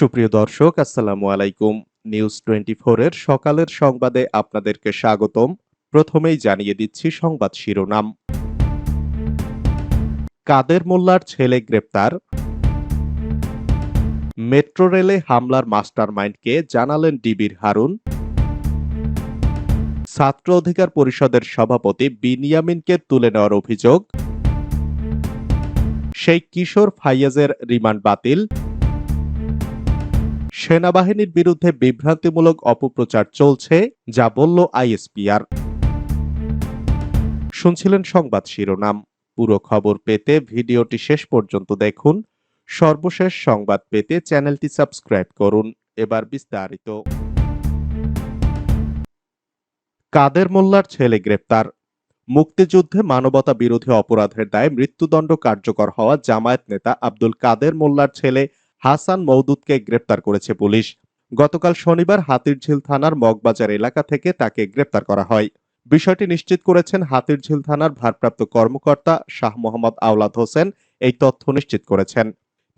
সুপ্রিয় দর্শক, আসসালামু আলাইকুম। নিউজ টোয়েন্টি এর সকালের সংবাদে আপনাদেরকে স্বাগতম। প্রথমেই জানিয়ে দিচ্ছি সংবাদ শিরোনাম। কাদের মোল্লার ছেলে গ্রেপ্তার? মেট্রো রেলে হামলার মাস্টারমাইন্ডকে জানালেন ডিবির হারুন। ছাত্র অধিকার পরিষদের সভাপতি বিনিয়ামিনকে তুলে নেওয়ার অভিযোগ। সেই কিশোর ফাইয়াজের রিমান্ড বাতিল। সেনাবাহিনীর বিরুদ্ধে বিভ্রান্তিমূলক অপপ্রচার চলছে, যা বলল আইএসপিআর। শুনছিলেন সংবাদ শিরোনাম। পুরো খবর পেতে ভিডিওটি শেষ পর্যন্ত দেখুন। সর্বশেষ সংবাদ পেতে চ্যানেলটি সাবস্ক্রাইব করুন। এবার বিস্তারিত। কাদের মোল্লার ছেলে গ্রেপ্তার? মুক্তিযুদ্ধে মানবতা বিরোধী অপরাধের দায়ে মৃত্যুদণ্ড কার্যকর হওয়া জামায়াত নেতা আব্দুল কাদের মোল্লার ছেলে হাসান মওদুদকে গ্রেপ্তার করেছে পুলিশ। গতকাল শনিবার হাতিরঝিল থানার মগবাজার এলাকা থেকে তাকে গ্রেপ্তার করা হয়। বিষয়টি নিশ্চিত করেছেন হাতিরঝিল থানার ভারপ্রাপ্ত কর্মকর্তা শাহ মোহাম্মদ আওলাদ হোসেন। এই তথ্য নিশ্চিত করেছেন।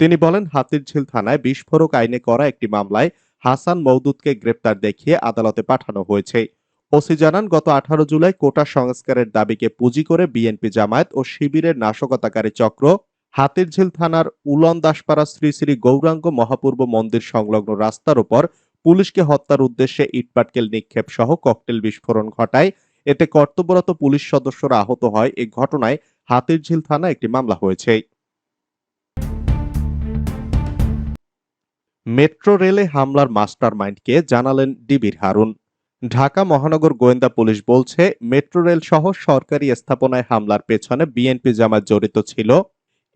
তিনি বলেন, হাতিরঝিল থানায় বিস্ফোরক আইনে করা একটি মামলায় হাসান মওদুদকে গ্রেপ্তার দেখিয়ে আদালতে পাঠানো হয়েছে। ওসি জানান, গত আঠারো জুলাই কোটা সংস্কারের দাবিকে পুঁজি করে বিএনপি জামায়াত ও শিবিরের নাশকতাকারী চক্র হাতিরঝিল থানার উলন দাসপাড়া শ্রী শ্রী গৌরাঙ্গ মহাপূর্ব মন্দির সংলগ্ন রাস্তার উপর পুলিশকে হত্যার উদ্দেশ্যে ইটপাটকেল নিক্ষেপ সহ ককটেল বিস্ফোরণ ঘটায়। এতে কর্তব্যরত পুলিশ সদস্যরা আহত হয়। এই ঘটনায় হাতিরঝিল থানা একটি মামলা হয়েছে। মেট্রো রেলে হামলার মাস্টারমাইন্ডকে জানালেন ডিবির হারুন। ঢাকা মহানগর গোয়েন্দা পুলিশ বলছে, মেট্রো রেল সহ সরকারি স্থাপনায় হামলার পেছনে বিএনপি জামাত জড়িত ছিল।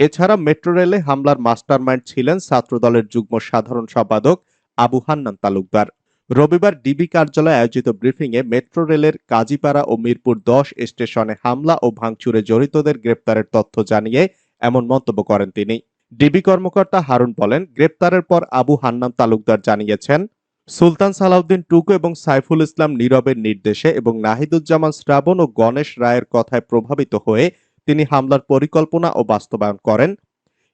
এছাড়া মেট্রো রেলে হামলার মাস্টারমাইন্ড ছিলেন ছাত্রদলের যুগ্ম সাধারণ সম্পাদক আবু হান্নান তালুকদার। রবিবার ডিবি কার্যালয়ে আয়োজিত ব্রিফিংয়ে মেট্রো রেলের কাজীপাড়া ও মিরপুর দশ স্টেশনে হামলা ও ভাঙচুরে জড়িতদের গ্রেপ্তারের তথ্য জানিয়ে এমন মন্তব্য করেন তিনি। ডিবি কর্মকর্তা হারুন বলেন, গ্রেপ্তারের পর আবু হান্নান তালুকদার জানিয়েছেন, সুলতান সালাউদ্দিন টুকু এবং সাইফুল ইসলাম নীরবের নির্দেশে এবং নাহিদুজ্জামান শ্রাবণ ও গণেশ রায়ের কথায় প্রভাবিত হয়ে তিনি হামলার পরিকল্পনা ও বাস্তবায়ন করেন।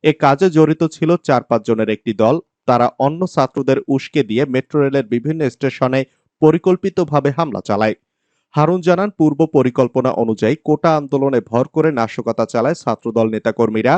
এ কাজে জড়িত ছিল চার পাঁচ জনের একটি দল। তারা অন্য ছাত্রদের উস্কে দিয়ে মেট্রো রেলের বিভিন্ন স্টেশনে পরিকল্পিতভাবে হামলা চালায়। হারুন জানান, পূর্ব পরিকল্পনা অনুযায়ী কোটা আন্দোলনে ভর করে নাশকতা চালায় ছাত্রদল নেতাকর্মীরা।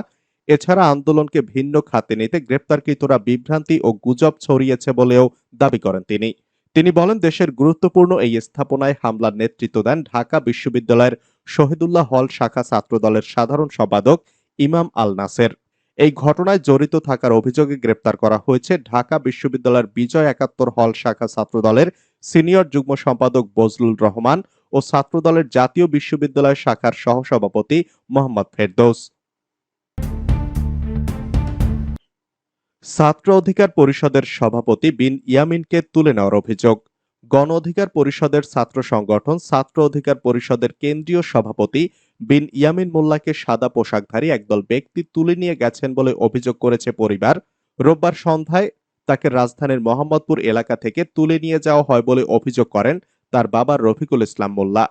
এছাড়া আন্দোলনকে ভিন্ন খাতে নিতে গ্রেপ্তারকৃতরা বিভ্রান্তি ও গুজব ছড়িয়েছে বলেও দাবি করেন তিনি। তিনি বলেন, দেশের গুরুত্বপূর্ণ এই স্থাপনায় হামলার নেতৃত্ব দেন ঢাকা বিশ্ববিদ্যালয়ের শহীদুল্লাহ হল শাখা ছাত্রদলের সাধারণ সম্পাদক ইমাম আল নাসের। এই ঘটনায় জড়িত থাকার অভিযোগে গ্রেপ্তার করা হয়েছে ঢাকা বিশ্ববিদ্যালয়ের বিজয় একাত্তর হল শাখা ছাত্রদলের সিনিয়র যুগ্ম সম্পাদক বজলুল রহমান ও ছাত্রদলের জাতীয় বিশ্ববিদ্যালয় শাখার সহসভাপতি মোহাম্মদ ফেরদৌস। ছাত্র অধিকার পরিষদের সভাপতি বিন ইয়ামিনকে তুলে নেওয়ার অভিযোগ। গণ অধিকার পরিষদের ছাত্র সংগঠন, ছাত্র অধিকার পরিষদের কেন্দ্রীয় সভাপতি বিন ইয়ামিন মোল্লাকে সাদা পোশাকধারী একদল ব্যক্তি তুলে নিয়ে গেছেন বলে অভিযোগ করেছে পরিবার। রোববার সন্ধ্যায় তাকে রাজধানীর মোহাম্মদপুর এলাকা থেকে তুলে নিয়ে যাওয়া হয় বলে অভিযোগ করেন তার বাবা রফিকুল ইসলাম মোল্লা।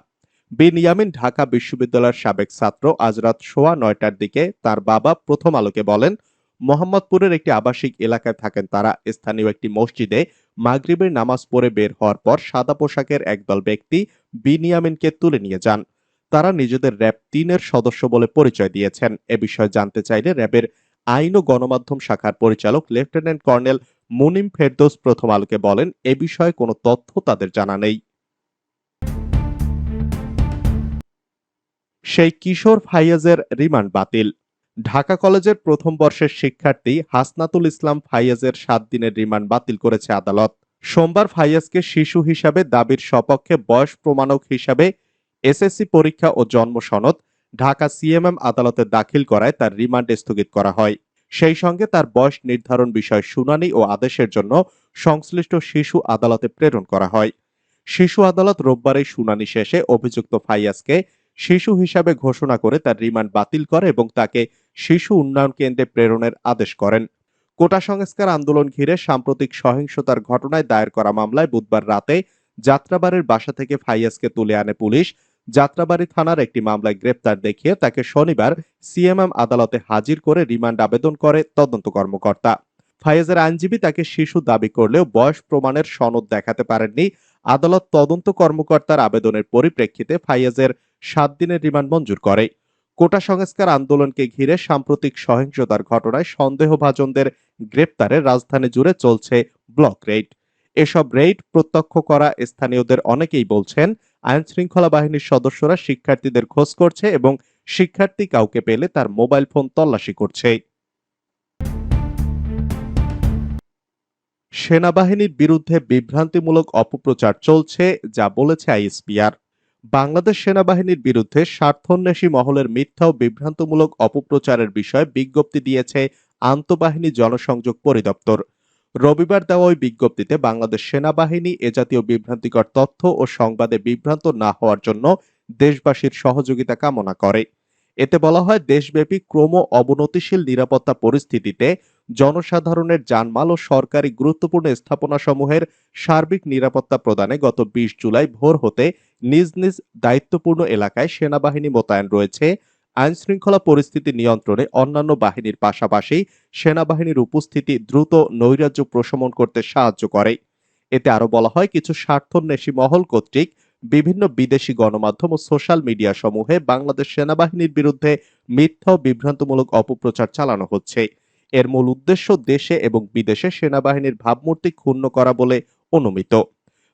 বিন ইয়ামিন ঢাকা বিশ্ববিদ্যালয়ের সাবেক ছাত্র, আজ রাত সোয়া নয়টার দিকে তার বাবা প্রথম আলোকে বলেন, মোহাম্মদপুরের একটি আবাসিক এলাকায় থাকেন তারা। স্থানীয় একটি মসজিদে মাগরিবের নামাজ পড়ে বের হওয়ার পর সাদা পোশাকের একদল ব্যক্তি বিনিয়ামিনকে তুলে নিয়ে যান। তারা নিজেদের র্যাব তিনের সদস্য বলে পরিচয় দিয়েছেন। এ বিষয়ে জানতে চাইলে র্যাবের আইন ও গণমাধ্যম শাখার পরিচালক লেফটেন্যান্ট কর্নেল মুনিম ফেরদৌস প্রথম আলোকে বলেন, এ বিষয়ে কোনো তথ্য তাদের জানা নেই। সেই কিশোর ফাইয়াজের রিমান্ড বাতিল। ঢাকা কলেজের প্রথম বর্ষের শিক্ষার্থী হাসনাতুল ইসলাম ফাইয়াজের সাত দিনের রিমান্ড বাতিল করেছে আদালত। সোমবার ফাইয়াজকে শিশু হিসাবে দাবির সপক্ষে বয়স প্রমাণক হিসাবে এসএসসি পরীক্ষা ও জন্ম সনদ ঢাকা সিএমএম আদালতে দাখিল করায় তার রিমান্ড স্থগিত করা হয়। সেই সঙ্গে তার বয়স নির্ধারণ বিষয় শুনানি ও আদেশের জন্য সংশ্লিষ্ট শিশু আদালতে প্রেরণ করা হয়। শিশু আদালত রোববারের শুনানি শেষে অভিযুক্ত ফাইয়াজকে শিশু হিসাবে ঘোষণা করে তার রিমান্ড বাতিল করে এবং তাকে শিশু উন্নয়ন কেন্দ্রে প্রেরণের আদেশ করেন। কোটা সংস্কার আন্দোলন ঘিরে সাম্প্রতিক সহিংসতার ঘটনায় দায়ের করা মামলায় বুধবার রাতে যাত্রাবাড়ির বাসা থেকে ফাইয়াজকে তুলে আনে পুলিশ। যাত্রাবাড়ি থানার একটি মামলায় গ্রেপ্তার দেখিয়ে তাকে শনিবার সিএমএম আদালতে হাজির করে রিমান্ড আবেদন করে তদন্ত কর্মকর্তা। ফায়েজের আইনজীবী তাকে শিশু দাবি করলেও বয়স প্রমাণের সনদ দেখাতে পারেননি। আদালত তদন্ত কর্মকর্তার আবেদনের পরিপ্রেক্ষিতে ফাইয়াজের সাত দিনের রিমান্ড মঞ্জুর করে। কোটা সংস্কার আন্দোলনকে ঘিরে সাম্প্রতিক সহিংসতার ঘটনায় সন্দেহভাজনদের গ্রেপ্তারে রাজধানী জুড়ে চলছে ব্লক রেড। এসব রেড প্রত্যক্ষ করা স্থানীয়দের অনেকেই বলছেন আইন শৃঙ্খলা বাহিনীর সদস্যরা শিক্ষার্থীদের খোঁজ করছে এবং শিক্ষার্থী কাউকে পেলে তার মোবাইল ফোন তল্লাশি করছে। সেনাবাহিনীর বিরুদ্ধে বিভ্রান্তিমূলক অপপ্রচার চলছে, যা বলেছে আইএসপিআর। বাংলাদেশ সেনাবাহিনীর বিরুদ্ধে স্বার্থন্বেষী মহলের মিথ্যা ও বিভ্রান্তমূলক অপপ্রচারের বিষয়ে বিজ্ঞপ্তি দিয়েছে আন্তঃবাহিনী জনসংযোগ পরিদপ্তর। রবিবার দেওয়া ওই বিজ্ঞপ্তিতে বাংলাদেশ সেনাবাহিনী এ জাতীয় বিভ্রান্তিকর তথ্য ও সংবাদে বিভ্রান্ত না হওয়ার জন্য দেশবাসীর সহযোগিতা কামনা করে। এতে বলা হয়, দেশব্যাপী ক্রম অবনতিশীল নিরাপত্তা পরিস্থিতিতে জনসাধারণের জানমাল ও সরকারি গুরুত্বপূর্ণ স্থাপনাসমূহের সার্বিক নিরাপত্তা প্রদানে গত বিশ জুলাই ভোর হতে নিজ নিজ দায়িত্বপূর্ণ এলাকায় সেনাবাহিনী মোতায়েন রয়েছে। আইন শৃঙ্খলা পরিস্থিতি নিয়ন্ত্রণে অন্যান্য বাহিনীর পাশাপাশি সেনাবাহিনীর উপস্থিতি দ্রুত নৈরাজ্য প্রশমন করতে সাহায্য করে। এতে আরও বলা হয়, কিছু স্বার্থন্বেষী মহল কর্তৃক বিভিন্ন বিদেশি গণমাধ্যম ও সোশ্যাল মিডিয়া সমূহে বাংলাদেশ সেনাবাহিনীর বিরুদ্ধে মিথ্যা ও বিভ্রান্তমূলক অপপ্রচার চালানো হচ্ছে। এর মূল উদ্দেশ্য দেশে এবং বিদেশে সেনাবাহিনীর ভাবমূর্তি ক্ষুণ্ণ করা বলে অনুমিত।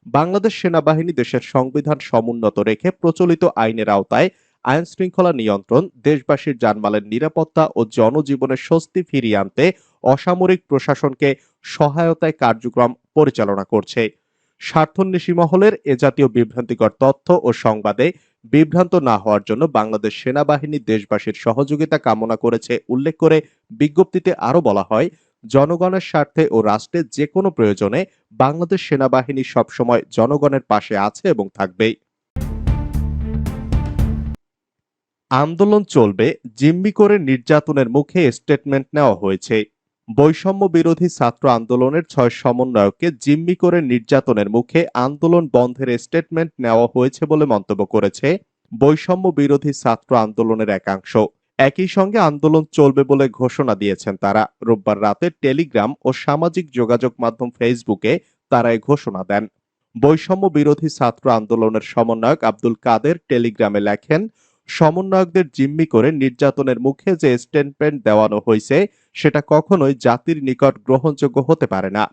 বাংলাদেশ সেনাবাহিনী দেশের সংবিধান সমুন্নত রেখে প্রচলিত আইনের আওতায় আইন শৃঙ্খলা নিয়ন্ত্রণ, দেশবাসীর জানমালের নিরাপত্তা ও জনজীবনের স্বস্তি ফিরিয়ে আনতে অসামরিক প্রশাসনকে সহায়তায় কার্যক্রম পরিচালনা করছে। স্বার্থন্বেষী মহলের এ জাতীয় বিভ্রান্তিকর তথ্য ও সংবাদে বিভ্রান্ত না হওয়ার জন্য বাংলাদেশ সেনাবাহিনী দেশবাসীর সহযোগিতা কামনা করেছে। উল্লেখ করে বিজ্ঞপ্তিতে আরও বলা হয়, জনগণের স্বার্থে ও রাষ্ট্রের যে কোনো প্রয়োজনে বাংলাদেশ সেনাবাহিনী সবসময় জনগণের পাশে আছে এবং থাকবে আন্দোলন চলবে, জিম্মি করে নির্যাতনের মুখে স্টেটমেন্ট নেওয়া হয়েছে। বৈষম্য বিরোধী ছাত্র আন্দোলনের ছয় সমন্বয়ককে জিম্মি করে নির্যাতনের মুখে আন্দোলন বন্ধের স্টেটমেন্ট নেওয়া হয়েছে বলে মন্তব্য করেছে বৈষম্য বিরোধী ছাত্র আন্দোলনের একাংশ। একই সঙ্গে আন্দোলন চলবে বলে ঘোষণা দিয়েছেন তারা। রোববার রাতে টেলিগ্রাম ও সামাজিক যোগাযোগ মাধ্যম ফেসবুকে তারা ঘোষণা দেন। বৈষম্য বিরোধী ছাত্র আন্দোলনের সমন্বয়ক আব্দুল কাদের টেলিগ্রামে লেখেন, সমন্বয়কদের জিম্মি করে নির্যাতনের মুখে যে স্টেটমেন্ট দেওয়ানো হয়েছে সেটা কখনোই জাতির নিকট গ্রহণযোগ্য হতে পারে না।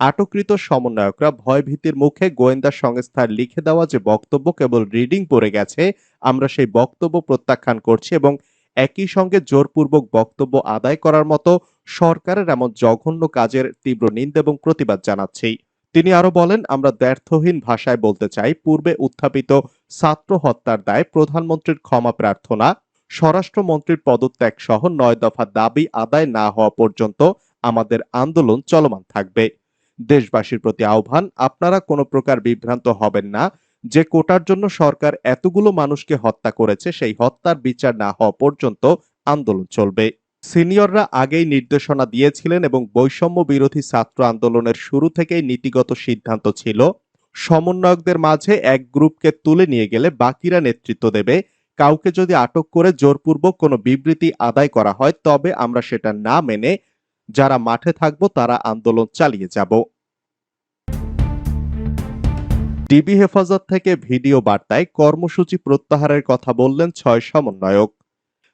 আটককৃত সমন্বয়করা ভয়ভীতির মুখে গোয়েন্দা সংস্থার লিখে দেওয়া যে বক্তব্য কেবল রিডিং পড়ে গেছে, আমরা সেই বক্তব্য প্রত্যাখ্যান করছি এবং একই সঙ্গে জোরপূর্বক বক্তব্য আদায় করার মতো সরকারের এমন জঘন্য কাজের তীব্র নিন্দা এবং প্রতিবাদ জানাচ্ছি। তিনি আরও বলেন, আমরা ব্যর্থহীন ভাষায় বলতে চাই, পূর্বে উত্থাপিত ছাত্র হত্যার দায় প্রধানমন্ত্রীর ক্ষমা প্রার্থনা স্বরাষ্ট্রমন্ত্রীর পদত্যাগ সহ নয় দফা দাবি আদায় না হওয়া পর্যন্ত আমাদের আন্দোলন চলমান থাকবে। দেশবাসীর প্রতি আহ্বান, আপনারা কোনো প্রকার বিভ্রান্ত হবেন না। যে কোটার জন্য সরকার এতগুলো মানুষকে হত্যা করেছে, সেই হত্যার বিচার না হওয়া পর্যন্ত আন্দোলন চলবে। সিনিয়ররা আগেই নির্দেশনা দিয়েছিলেন এবং বৈষম্য বিরোধী ছাত্র আন্দোলনের শুরু থেকেই নীতিগত সিদ্ধান্ত ছিল। সমন্বয়কদের মাঝে এক গ্রুপকে তুলে নিয়ে গেলে বাকিরা নেতৃত্ব দেবে। কাউকে যদি আটক করে জোরপূর্বক কোনো বিবৃতি আদায় করা হয়, তবে আমরা সেটা না মেনে যারা মাঠে থাকব, তারা আন্দোলন চালিয়ে যাব। ডিবি হেফাজত থেকে ভিডিও বার্তায় কর্মসূচি প্রত্যাহারের কথা বললেন ছয় সমন্বয়ক।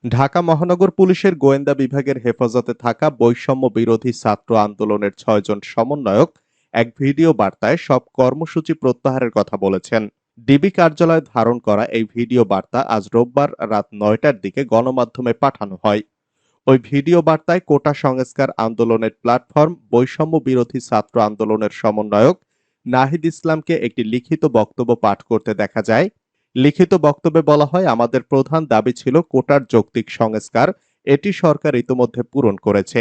ঢাকা মহানগর পুলিশের গোয়েন্দা বিভাগের হেফাজতে থাকা বৈষম্য বিরোধী ছাত্র আন্দোলনের ছয়জন সমন্বয়ক এক ভিডিও বার্তায় সব কর্মসূচি প্রত্যাহারের কথা বলেছেন। ডিবি কার্যালয়ে ধারণ করা এই ভিডিও বার্তা আজ রোববার রাত নয়টার দিকে গণমাধ্যমে পাঠানো হয়। ওই ভিডিও বার্তায় কোটা সংস্কার আন্দোলনের প্ল্যাটফর্ম, বৈষম্য বিরোধী ছাত্র আন্দোলনের সমন্বয়ক নাহিদ ইসলামকে একটি লিখিত বক্তব্য পাঠ করতে দেখা যায়। লিখিত বক্তব্যে বলা হয়, আমাদের প্রধান দাবি ছিল কোটার যৌক্তিক সংস্কার, এটি সরকার ইতোমধ্যে পূরণ করেছে।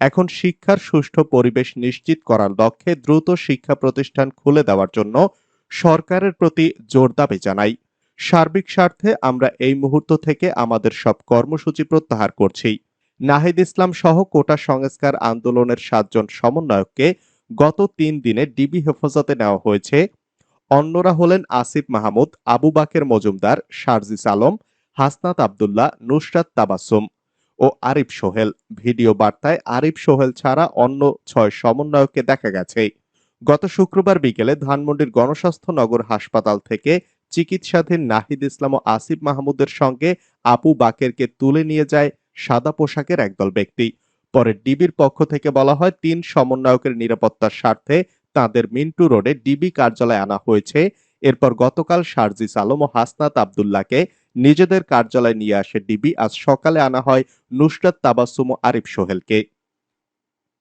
এখন শিক্ষার সুষ্ঠু পরিবেশ নিশ্চিত করার লক্ষ্যে দ্রুত শিক্ষা প্রতিষ্ঠান খুলে দেওয়ার জন্য সরকারের প্রতি জোর দাবি জানাই। সার্বিক স্বার্থে আমরা এই মুহূর্ত থেকে আমাদের সব কর্মসূচি প্রত্যাহার করছি। নাহিদ ইসলাম সহ কোটা সংস্কার আন্দোলনের সাতজন সমন্বয়ককে গত তিন দিনে ডিবি হেফাজতে নেওয়া হয়েছে। অন্যরা হলেন আসিফ মাহমুদ, আবু বাকের মজুমদার, শারজিস আলম, হাসনাত আবদুল্লাহ, নুসরাত তাবাসুম ও আরিফ সোহেল। ভিডিও বার্তায় আরিফ সোহেল ছাড়া অন্য ছয় সমন্বয়ককে দেখা গেছে। গত শুক্রবার বিকেলে ধানমন্ডির গণস্বাস্থ্য নগর হাসপাতাল থেকে চিকিৎসাধীন নাহিদ ইসলাম ও আসিফ মাহমুদের সঙ্গে আপু বাকেরকে তুলে নিয়ে যায় সাদা পোশাকের একদল ব্যক্তি। পরে ডিবির পক্ষ থেকে বলা হয়, তিন সমন্বয়কের নিরাপত্তার স্বার্থে তাদের মিন্টু রোডে ডিবি কার্যালয়ে আনা হয়েছে। এরপর গতকাল শারজিস আলম ও হাসনাত আবদুল্লাহকে নিজেদের কার্যালয়ে নিয়ে আসে ডিবি। আজ সকালে আনা হয় নুসরাত তাবাসুম ও আরিফ সোহেলকে।